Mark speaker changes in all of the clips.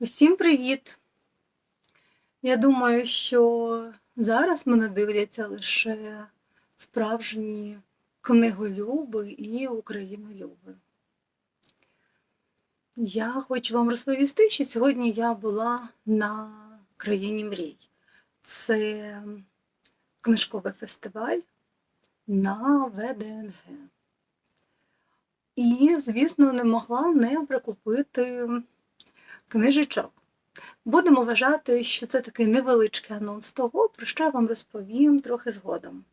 Speaker 1: Усім привіт! Я думаю, що зараз мене дивляться лише справжні книголюби і українолюби. Я хочу вам розповісти, що сьогодні я була на країні мрій. Це книжковий фестиваль на ВДНГ. І, звісно, не могла не прикупити книжечок. Будемо вважати, що це такий невеличкий анонс того, про що я вам розповім трохи згодом.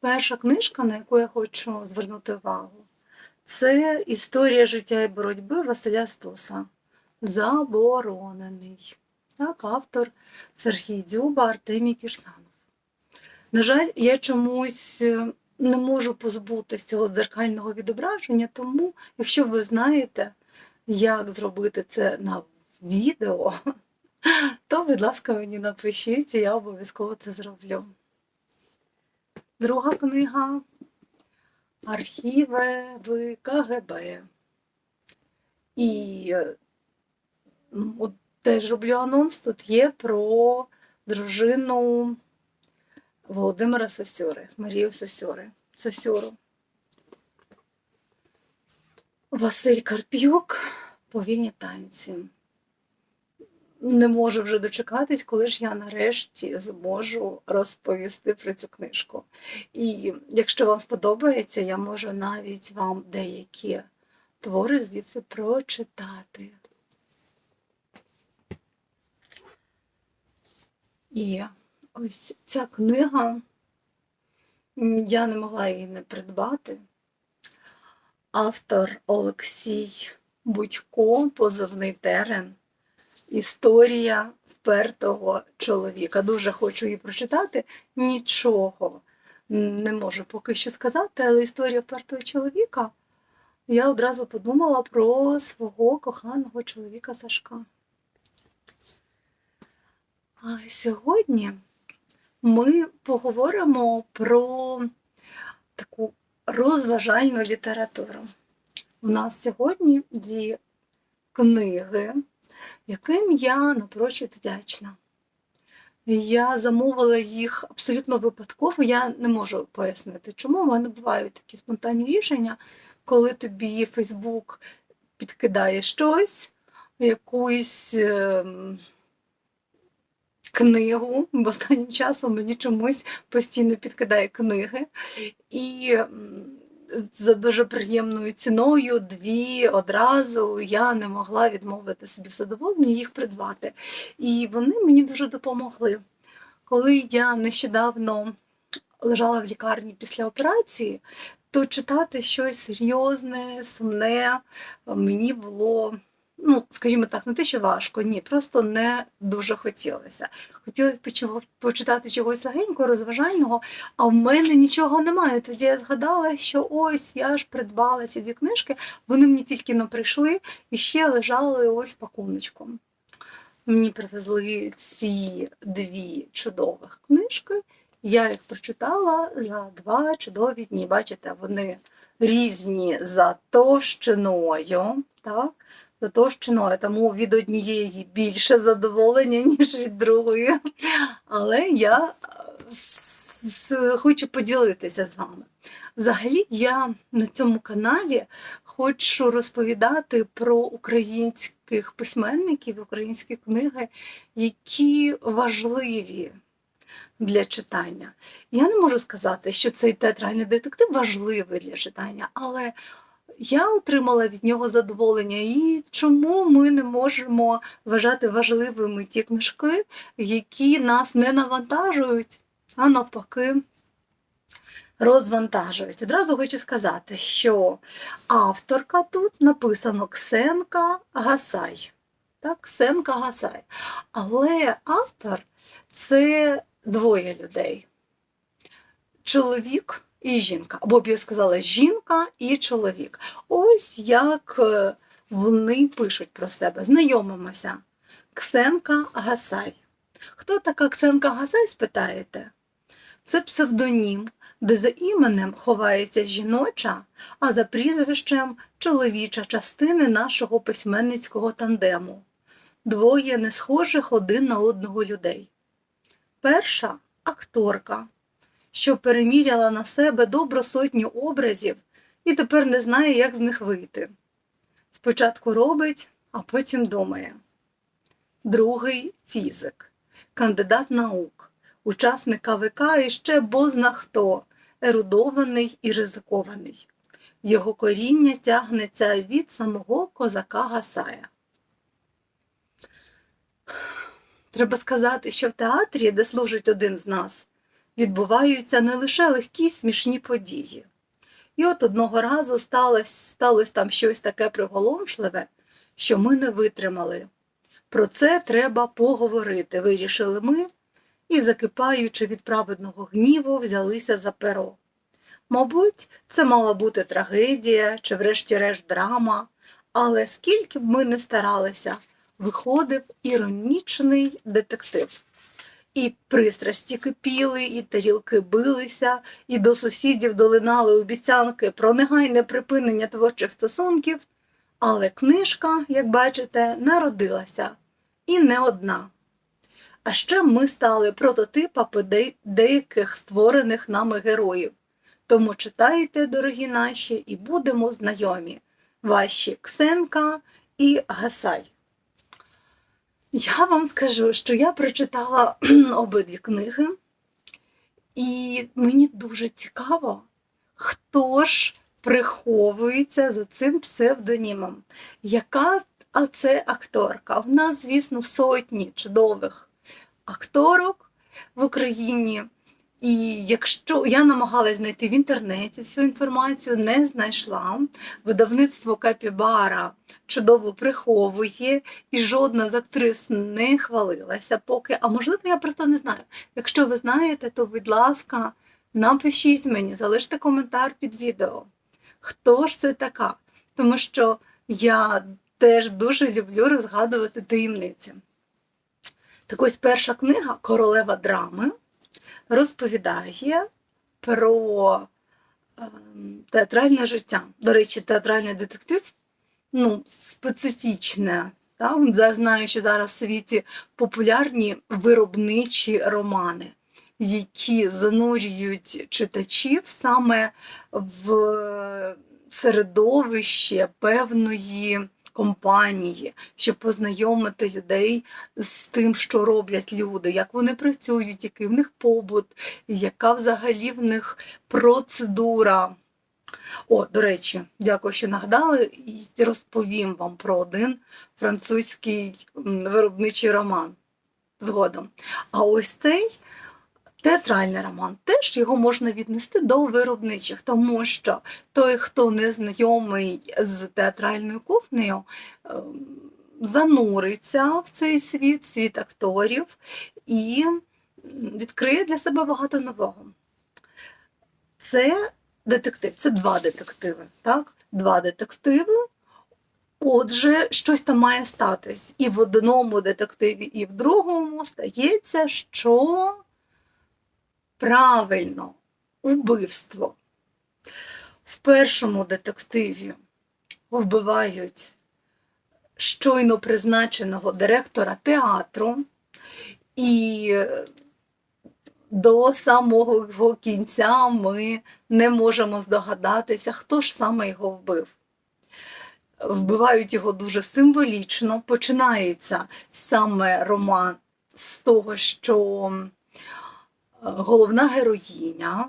Speaker 1: Перша книжка, на яку я хочу звернути увагу, це історія життя і боротьби Василя Стуса. Заборонений. Так, автор Сергій Дзюба, Артемій Кірсанов. На жаль, я чомусь е, не можу позбутися цього дзеркального відображення, тому, якщо ви знаєте, як зробити це на відео, то, будь ласка, мені напишіть, і я обов'язково це зроблю. Друга книга Архіви в КГБ. І от теж роблю анонс, тут є про дружину Володимира Сосюри, Марію Сосюри. Сосюру. Василь Карп'юк повільні танці. Не можу вже дочекатись, коли ж я нарешті зможу розповісти про цю книжку. І якщо вам сподобається, я можу навіть вам деякі твори звідси прочитати. І ось ця книга, я не могла її не придбати. Автор Олексій Будько, позивний терен. Історія впертого чоловіка. Дуже хочу її прочитати. Нічого не можу поки що сказати, але історія впертого чоловіка. Я одразу подумала про свого коханого чоловіка Сашка. А сьогодні ми поговоримо про таку розважальну літературу. У нас сьогодні дві книги, яким я напрочуд вдячна. Я замовила їх абсолютно випадково, я не можу пояснити, чому. У мене бувають такі спонтанні рішення, коли тобі Фейсбук підкидає щось, якусь ем, книгу, бо останнім часом мені чомусь постійно підкидає книги. І за дуже приємною ціною дві одразу я не могла відмовити собі в задоволенні їх придбати. І вони мені дуже допомогли. Коли я нещодавно лежала в лікарні після операції, то читати щось серйозне, сумне мені було, ну, скажімо так, не те, що важко, ні, просто не дуже хотілося. Хотілося почитати чогось легенького, розважального, а в мене нічого немає. Тоді я згадала, що ось я ж придбала ці дві книжки, вони мені тільки не прийшли і ще лежали ось пакуночком. Мені привезли ці дві чудових книжки. Я їх прочитала за два чудові дні. Бачите, вони різні за товщиною, так? За товщиною, тому від однієї більше задоволення, ніж від другої. Але я е, хочу поділитися з вами. Взагалі, я на цьому каналі хочу розповідати про українських письменників, українські книги, які важливі для читання. Я не можу сказати, що цей театральний детектив важливий для читання, але я отримала від нього задоволення. І чому ми не можемо вважати важливими ті книжки, які нас не навантажують, а навпаки. Розвантажують. Одразу хочу сказати, що авторка тут написано Ксенка Гасай. Так, Ксенка Гасай. Але автор це двоє людей: чоловік і жінка. Або б я сказала, жінка і чоловік. Ось як е, вони пишуть про себе. Знайомимося. Ксенка Гасай. Хто така Ксенка Гасай, спитаєте? Це псевдонім, де за іменем ховається жіноча, а за прізвищем чоловіча частини нашого письменницького тандему. двоє не схожих один на одного людей. Перша акторка, що переміряла на себе добру сотню образів і тепер не знає, як з них вийти. Спочатку робить, а потім думає. Другий фізик, кандидат наук, учасник КВК і ще бозна хто, ерудований і ризикований. Його коріння тягнеться від самого козака Гасая. Треба сказати, що в театрі, де служить один з нас, відбуваються не лише легкі смішні події. І от одного разу сталося, сталося там щось таке приголомшливе, що ми не витримали. Про це треба поговорити, вирішили ми, і, закипаючи від праведного гніву, взялися за перо. Мабуть, це мала бути трагедія чи, врешті-решт, драма, але скільки б ми не старалися, виходив іронічний детектив. І пристрасті кипіли, і тарілки билися, і до сусідів долинали обіцянки про негайне припинення творчих стосунків, але книжка, як бачите, народилася і не одна. А ще ми стали прототипами де- деяких створених нами героїв. Тому читайте, дорогі наші, і будемо знайомі. Ваші Ксенка і Гасай. Я вам скажу, що я прочитала обидві книги, і мені дуже цікаво, хто ж приховується за цим псевдонімом. Яка а це акторка? В нас, звісно, сотні чудових акторок в Україні. І якщо я намагалась знайти в інтернеті цю інформацію, не знайшла. Видавництво Капібара чудово приховує, і жодна з актрис не хвалилася поки. А можливо, я просто не знаю. Якщо ви знаєте, то, будь ласка, напишіть мені, залиште коментар під відео. Хто ж це така? Тому що я теж дуже люблю розгадувати таємниці. Так ось перша книга Королева драми розповідає про ем, театральне життя. До речі, театральний детектив ну, специфічне. Так? Я знаю, що зараз в світі популярні виробничі романи, які занурюють читачів саме в середовище певної компанії, щоб познайомити людей з тим, що роблять люди, як вони працюють, який в них побут, яка взагалі в них процедура. О, до речі, дякую, що нагадали, і розповім вам про один французький виробничий роман згодом. А ось цей театральний роман, теж його можна віднести до виробничих, тому що той, хто не знайомий з театральною кухнею, ем, зануриться в цей світ, світ акторів і відкриє для себе багато нового. Це детектив, це два детективи, так? Два детективи. Отже, щось там має статись. І в одному детективі, і в другому стається, що правильно, убивство. В першому детективі вбивають щойно призначеного директора театру, і до самого кінця ми не можемо здогадатися, хто ж саме його вбив. Вбивають його дуже символічно. Починається саме роман з того, що головна героїня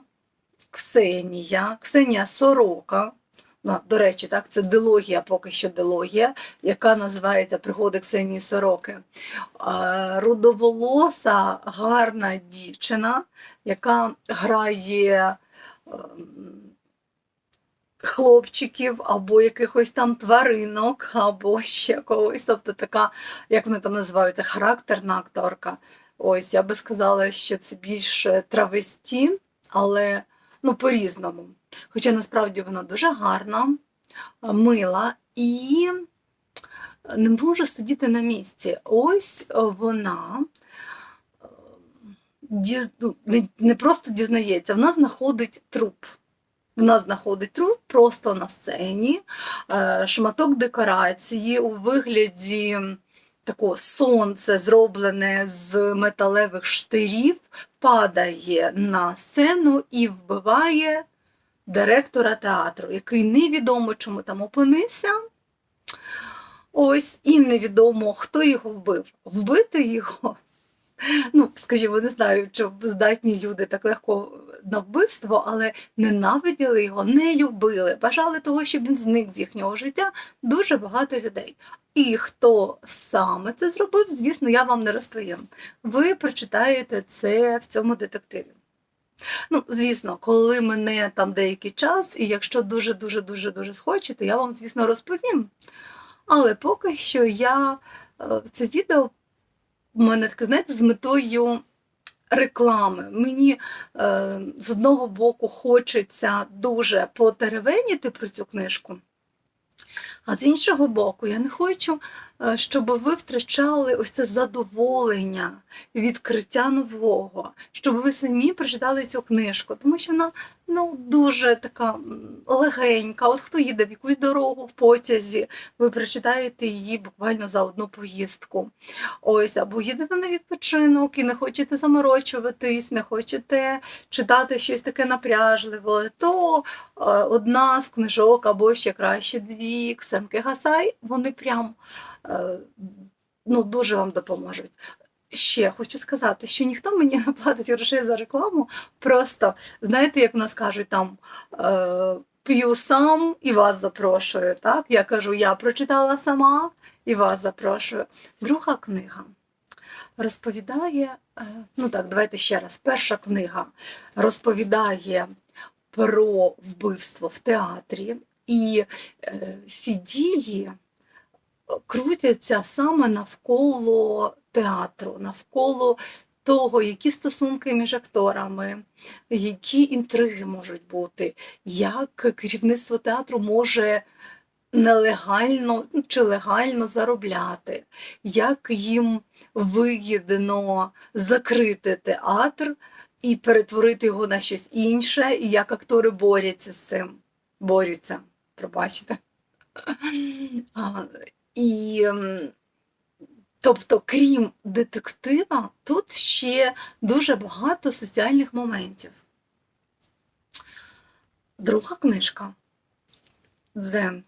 Speaker 1: Ксенія, Ксенія Сорока. Ну, до речі, так, це дилогія, поки що дилогія, яка називається Пригоди Ксенії Сороки. Рудоволоса, гарна дівчина, яка грає ем, хлопчиків або якихось там тваринок, або ще когось. Тобто така, як вони там називаються, характерна акторка. Ось я би сказала, що це більше травесті, але ну, по-різному. Хоча насправді вона дуже гарна, мила і не може сидіти на місці. Ось вона е, ну, не- не просто дізнається, вона знаходить труп. Вона знаходить труп просто на сцені, е, шматок декорації у вигляді такого сонце, зроблене з металевих штирів, падає на сцену і вбиває директора театру, який невідомо чому там опинився. Ось, і невідомо, хто його вбив. Вбити його. Ну, скажімо, не знаю, чи здатні люди так легко на вбивство, але ненавиділи його, не любили, бажали того, щоб він зник з їхнього життя дуже багато людей. І хто саме це зробив, звісно, я вам не розповім. Ви прочитаєте це в цьому детективі. Ну, звісно, коли мене там деякий час, і якщо дуже-дуже дуже дуже схочете, я вам, звісно, розповім. Але поки що я е, це відео в мене таке, знаєте, з метою реклами. Мені е, з одного боку хочеться дуже потеревеніти про цю книжку, а з іншого боку, я не хочу, щоб ви втрачали ось це задоволення, відкриття нового, щоб ви самі прочитали цю книжку, тому що вона ну, дуже така легенька. От хто їде в якусь дорогу в потязі, ви прочитаєте її буквально за одну поїздку. Ось, або їдете на відпочинок і не хочете заморочуватись, не хочете читати щось таке напряжливе, то е, одна з книжок, або ще краще дві, Ксенки Гасай, вони прям ну, дуже вам допоможуть. Ще хочу сказати, що ніхто мені не платить грошей за рекламу. Просто знаєте, як в нас кажуть там е, п'ю сам і вас запрошую. Так? Я кажу, я прочитала сама і вас запрошую. Друга книга розповідає, е, ну так, давайте ще раз. Перша книга розповідає про вбивство в театрі, і е, всі дії крутяться саме навколо театру, навколо того, які стосунки між акторами, які інтриги можуть бути, як керівництво театру може нелегально чи легально заробляти, як їм вигідно закрити театр і перетворити його на щось інше, і як актори борються з цим. Борються, пробачте. І тобто, крім детектива, тут ще дуже багато соціальних моментів. Друга книжка Дзен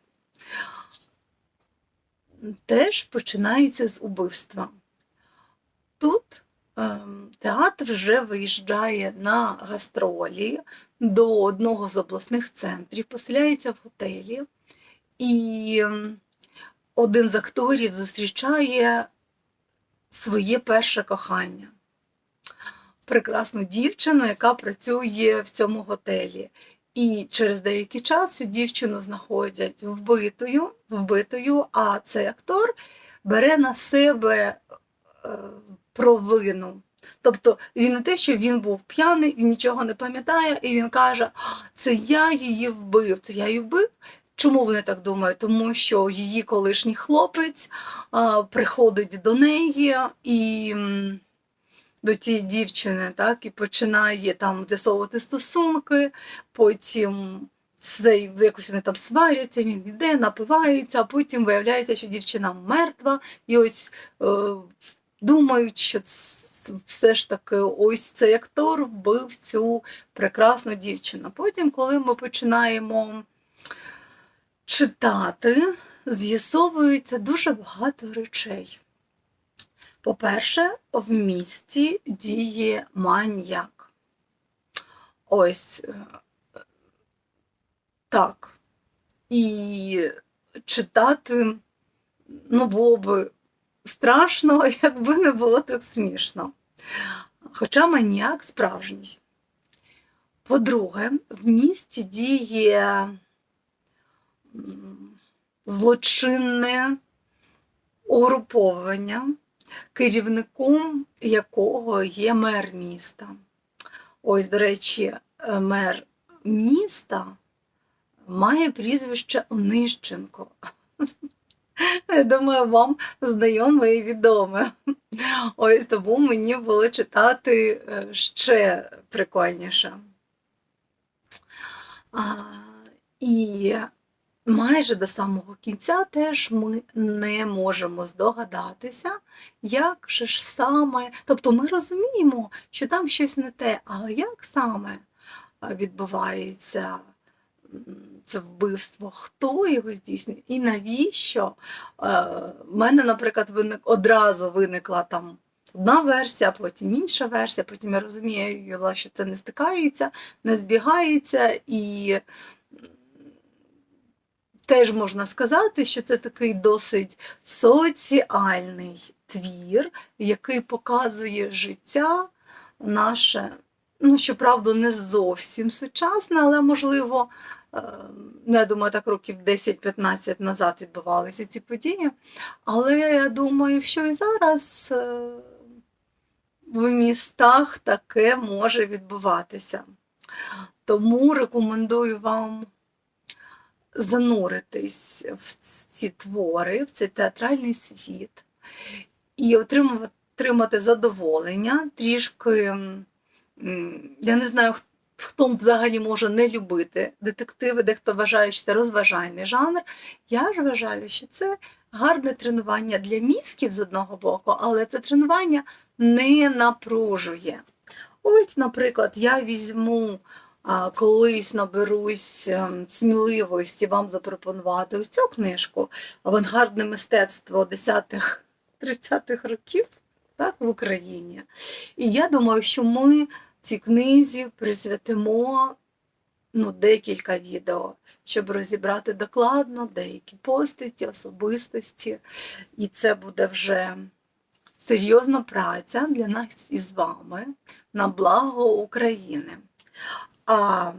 Speaker 1: теж починається з убивства. Тут ем, театр вже виїжджає на гастролі до одного з обласних центрів, поселяється в готелі, і один з акторів зустрічає своє перше кохання. Прекрасну дівчину, яка працює в цьому готелі. І через деякий час цю дівчину знаходять вбитою, вбитою, а цей актор бере на себе е, провину. Тобто він не те, що він був п'яний, він нічого не пам'ятає, і він каже, це я її вбив, це я її вбив. Чому вони так думають? Тому що її колишній хлопець а, приходить до неї і до цієї дівчини, так, і починає там з'ясовувати стосунки, потім це якось вони там сваряться, він йде, напивається, а потім виявляється, що дівчина мертва, і ось е, думають, що все ж таки ось цей актор вбив цю прекрасну дівчину. Потім, коли ми починаємо читати, з'ясовується дуже багато речей. По-перше, в місті діє маньяк. Ось е, так. І читати ну, було б страшно, якби не було так смішно. Хоча маніяк справжній. По-друге, в місті діє злочинне угруповання, керівником якого є мер міста. Ось, до речі, е, мер міста має прізвище Онищенко. Я думаю, вам знайоме і відоме. Ось тому мені було читати е, ще прикольніше. А, і майже до самого кінця теж ми не можемо здогадатися, як же ж саме. Тобто ми розуміємо, що там щось не те, але як саме відбувається це вбивство, хто його здійснює і навіщо? В мене, наприклад, виник одразу виникла там. Одна версія, потім інша версія, потім я розумію, що це не стикається, не збігається, і теж можна сказати, що це такий досить соціальний твір, який показує життя наше, ну, щоправда, не зовсім сучасне, але можливо, е, ну, я думаю, так років 10-15 назад відбувалися ці події. Але я думаю, що і зараз е, в містах таке може відбуватися. Тому рекомендую вам зануритись в ці твори, в цей театральний світ і отримувати, отримати задоволення, трішки, я не знаю, хто взагалі може не любити детективи, дехто вважає, що це розважальний жанр. Я ж вважаю, що це гарне тренування для мізків з одного боку, але це тренування не напружує. Ось, наприклад, я візьму колись наберусь ем, сміливості вам запропонувати ось цю книжку Авангардне мистецтво 10-х, 30-х років так, в Україні. І я думаю, що ми цій книзі присвятимо ну, декілька відео, щоб розібрати докладно деякі постаті, особистості. І це буде вже серйозна праця для нас із вами на благо України. А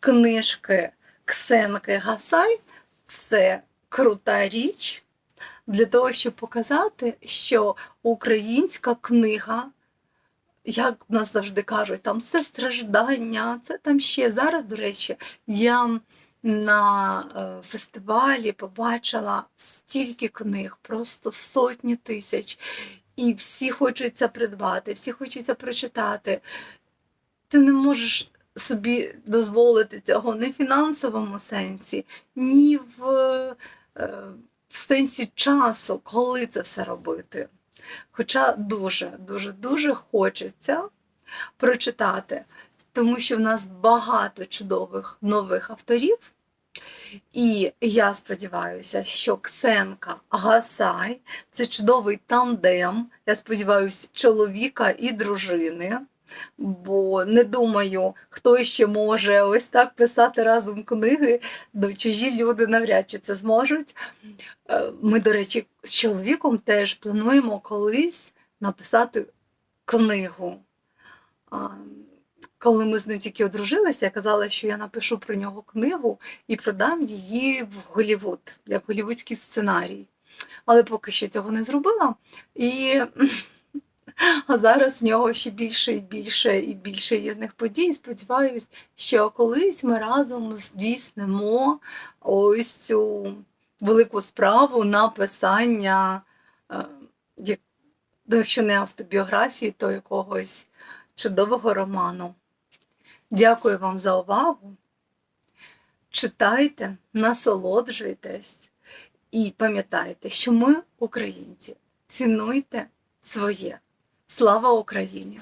Speaker 1: книжки Ксенки Гасай це крута річ для того, щоб показати, що українська книга, як в нас завжди кажуть, там це страждання, це там ще зараз, до речі, я на е, фестивалі побачила стільки книг, просто сотні тисяч, і всі хочеться придбати, всі хочеться прочитати. Ти не можеш собі дозволити цього ні в фінансовому сенсі, ні в, е, в сенсі часу, коли це все робити. Хоча дуже, дуже, дуже хочеться прочитати, тому що в нас багато чудових нових авторів. І я сподіваюся, що Ксенка Гасай це чудовий тандем. Я сподіваюся, чоловіка і дружини. Бо не думаю, хто ще може ось так писати разом книги, до чужі люди навряд чи це зможуть. Е, Ми, до речі, з чоловіком теж плануємо колись написати книгу. Коли ми з ним тільки одружилися, я казала, що я напишу про нього книгу і продам її в Голлівуд, як голлівудський сценарій. Але поки що цього не зробила. І а зараз в нього ще більше і більше і більше різних подій. Сподіваюсь, що колись ми разом здійснимо ось цю велику справу написання, е, ну, якщо не автобіографії, то якогось чудового роману. Дякую вам за увагу. Читайте, насолоджуйтесь і пам'ятайте, що ми, українці, цінуйте своє. Слава Україні!